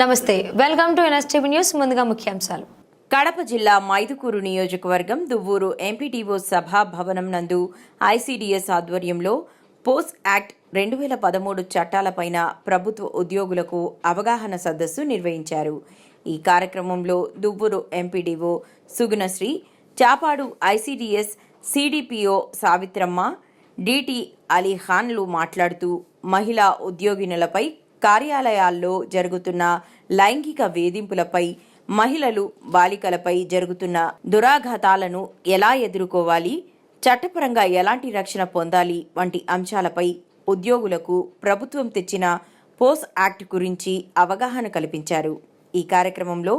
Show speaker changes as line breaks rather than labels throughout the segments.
నమస్తే welcome to NSTV news ముందుగా ముఖ్యాంశాలు.
కడప జిల్లా మైదుకూరు నియోజకవర్గం దువ్వూరు ఎంపీటీఓ సభా భవనం నందు ఐసీడీఎస్ ఆధ్వర్యంలో పోస్ట్ యాక్ట్ రెండు వేల పదమూడు చట్టాలపైన ప్రభుత్వ ఉద్యోగులకు అవగాహన సదస్సు నిర్వహించారు. ఈ కార్యక్రమంలో Duvvur MPDO Sugunasri Chapadu ICDS CDPO Savitramma DT అలీఖాన్లు మాట్లాడుతూ మహిళా ఉద్యోగినులపై కార్యాలయాల్లో జరుగుతున్న లైంగిక వేధింపులపై మహిళలు బాలికలపై జరుగుతున్న దురాఘాతాలను ఎలా ఎదుర్కోవాలి చట్టపరంగా ఎలాంటి రక్షణ పొందాలి వంటి అంశాలపై ఉద్యోగులకు ప్రభుత్వం తెచ్చిన పోస్ యాక్ట్ గురించి అవగాహన కల్పించారు. ఈ కార్యక్రమంలో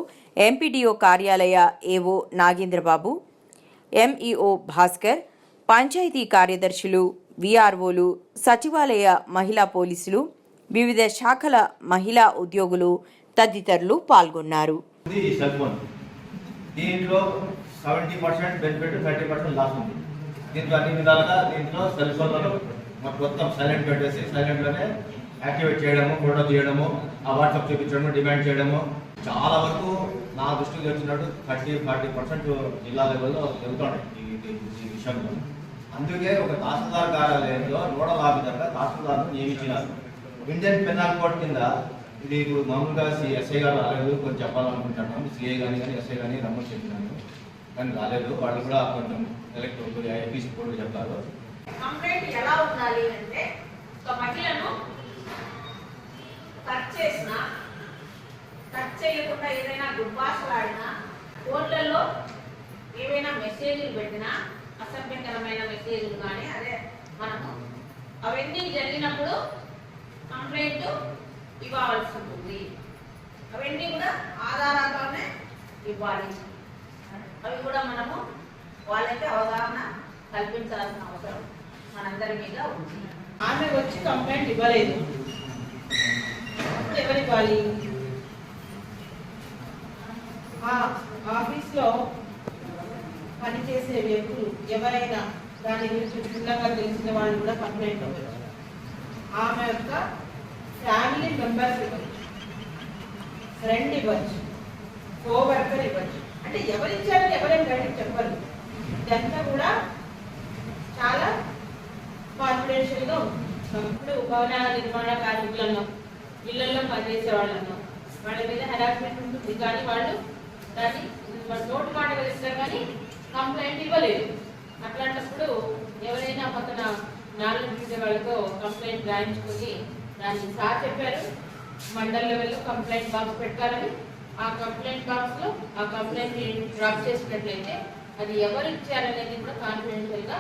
ఎంపీడీఓ కార్యాలయ ఏవో నాగేంద్రబాబు ఎంఈఓ భాస్కర్ పంచాయతీ కార్యదర్శులు విఆర్ఓలు సచివాలయ మహిళా పోలీసులు వివిధ శాఖల మహిళా ఉద్యోగులు తదితరులు పాల్గొన్నారు.
ఇది సెల్ దీంట్లో seventy percent benefit thirty percent loss ఉంది. దీంట్లో అన్ని విధాలుగా దీంట్లో సెల్ ఫోన్లలో మాకు మొత్తం సైలెంట్ పెట్టేసి సైలెంట్లోనే యాక్టివేట్ చేయడము ఫోటో తీయడము ఆ వాట్సాప్ చూపించడము డిమాండ్ చేయడము. చాలా వరకు నా దృష్టికి వచ్చినట్టు థర్టీ ఫార్టీ పర్సెంట్ జిల్లా లెవెల్లో జరుగుతున్నాయి ఈ విషయంలో. అందుకే ఒక తహసీల్దార్ కార్యాలయంలో నోడల్ ఆఫీసర్గా తహసీల్దార్ను నియమించినారు. ఇండియన్ పెనాల్ కోడ్ కింద ఇది ఇప్పుడు మామూలుగా సి ఎస్ఐ గారు రాలేదు కొంచెం చెప్పాలనుకుంటున్నాను సిఐ కానీ కానీ ఎస్ఐ కానీ రమ్మని చెప్పినాను కానీ రాలేదు. వాళ్ళు కూడా కొంచెం సెలెక్ట్ అవుతుంది ఐపీసీ కూడా చెప్పారు.
కంప్లైంట్ ఎలా ఉండాలి అంటే ఒక మహిళను టచ్ చేసిన టచ్ చేయకుండా ఏదైనా దుర్భాషలాడినా ఫోన్లలో ఏవైనా మెసేజ్లు పెట్టినా అసభ్యకరమైన మెసేజ్లు కానీ అదే మనము అవన్నీ జరిగినప్పుడు కంప్లైంట్ ఇవ్వాల్సి ఉంటుంది అవన్నీ కూడా ఆధారాలతోనే ఇవ్వాలి. అవి కూడా మనము వాళ్ళకి అవగాహన కల్పించాల్సిన అవసరం మనందరి మీద ఉంది.
ఆమె వచ్చి కంప్లైంట్ ఇవ్వలేదు. ఎవరు ఇవ్వాలి ఆ ఆఫీస్లో పనిచేసే వ్యక్తులు ఎవరైనా దాని గురించి క్షుణ్ణంగా తెలిసిన వాళ్ళు కూడా కంప్లైంట్ ఇవ్వచ్చు ఆమె యొక్క ఫ్యామిలీ మెంబర్స్ ఇవ్వచ్చు ఫ్రెండ్ ఇవ్వచ్చు కో వర్కర్ ఇవ్వచ్చు అంటే ఎవరిచ్చారని ఎవరైనా బయటకు చెప్పరు. ఇదంతా కూడా చాలా కాన్ఫిడెన్షియల్గా ఉంటుంది.
ఇప్పుడు భవన నిర్మాణ కార్మికులను ఇళ్ళలో పనిచేసే వాళ్ళను వాళ్ళ మీద హెరాస్మెంట్ ఉంటుంది. కానీ వాళ్ళు దాన్ని నోటు మాట వేస్తారు కానీ కంప్లైంట్ ఇవ్వలేదు. అట్లాంటప్పుడు ఎవరైనా పక్కన నాలుగు తీసే వాళ్ళతో కంప్లైంట్ రాయించుకొని దాన్ని సార్ చెప్పారు. మండల్ లెవెల్లో కంప్లైంట్ బాక్స్ పెట్టాలని. ఆ కంప్లైంట్ బాక్స్లో ఆ కంప్లైంట్ డ్రాప్ చేసినట్లయితే అది ఎవరు ఇచ్చారనేది కూడా కాన్ఫిడెన్షియల్గా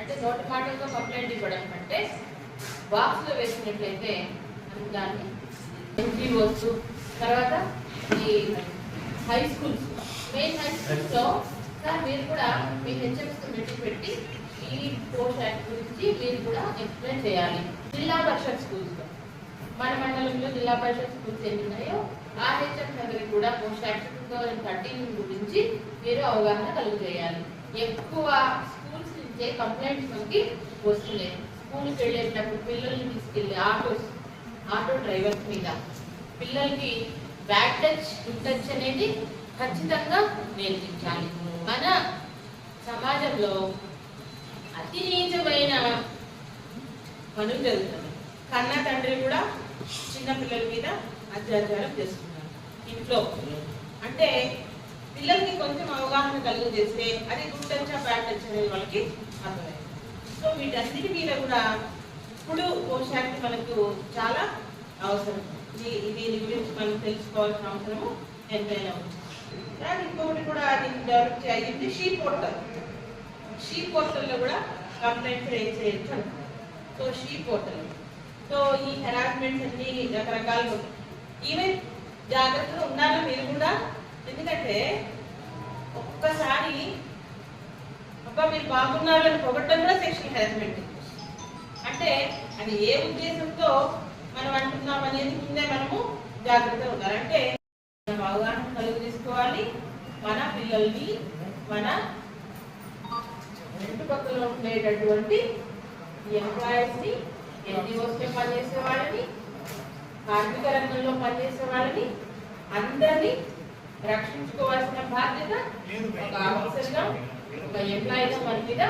అంటే నోటి మాటలతో కంప్లైంట్ ఇవ్వడం అంటే బాక్స్లో వేసినట్లయితే మనం దాన్ని ఎన్జిఓస్ తర్వాత ఈ high schools main high schools sir మీరు కూడా మీ హెచ్ఎంస్ మీటింగ్ పెట్టి ఈ పోస్ట్ యాక్ట్ గురించి మీరు కూడా ఎక్స్ప్లెయిన్ చేయాలి. జిల్లా పరిషత్ స్కూల్స్ మన మండలంలో జిల్లా పరిషత్ స్కూల్స్ ఎన్ని ఉన్నాయో ఆ నగర్ కూడా post act two thousand thirteen గురించి మీరు అవగాహన కలుగు చేయాలి. ఎక్కువ స్కూల్స్ నుంచే కంప్లైంట్స్ మనకి వస్తున్నాయి. స్కూల్కి వెళ్ళేటప్పుడు పిల్లల్ని తీసుకెళ్ళి ఆటోస్ ఆటో డ్రైవర్స్ మీద. పిల్లలకి బ్యాక్ టచ్ గుడ్ టచ్ అనేది ఖచ్చితంగా నేర్పించాలి. మన సమాజంలో అతి నీచమైన పనులు జరుగుతున్నాయి కన్న తండ్రి కూడా చిన్న పిల్లల మీద అత్యాచారం చేస్తున్నారు ఇంట్లో. అంటే పిల్లలకి కొంచెం అవగాహన కలుగు చేస్తే అది గుడ్ టచ్ బ్యాడ్ టచ్ అనేది వాళ్ళకి అర్థమైంది సో వీటన్నిటి మీద కూడా ఇప్పుడు పోషానికి మనకు చాలా అవసరం. ఇది దీని గురించి మనం తెలుసుకోవాల్సిన అవసరము ఎంతైనా ఉంది. కానీ ఇంకొకటి కూడా దీన్ని డెవలప్ చేయాలి. షీ పోర్టల్ షీ పోర్టల్లో కూడా కంప్లైంట్స్ రేజ్ చేయొచ్చు. సో షీ పోర్టల్ సో ఈ హెరాస్మెంట్స్ అన్ని రకరకాలుగా ఈవెన్ జాగ్రత్తగా ఉన్నారా మీరు కూడా? ఎందుకంటే ఒక్కసారి అబ్బా మీరు బాగున్నారని పొగట్టడం కూడా సెక్షువల్ హెరాస్మెంట్ అంటే అది ఏ ఉద్దేశంతో మనం అంటున్నాం అనేది ముందే మనము జాగ్రత్తగా ఉండాలి. అంటే మనం అవగాహన కలుగు తీసుకోవాలి. మన పిల్లల్ని మన చుట్టుపక్కల ఉండేటటువంటి ఎంప్లాయీస్ని ఎన్జిఓస్లో పనిచేసే వాళ్ళని కార్మిక రంగంలో పనిచేసే వాళ్ళని అందరినీ రక్షించుకోవాల్సిన బాధ్యత ఒక ఆఫీసర్గా ఒక ఎంప్లాయీగా మన మీద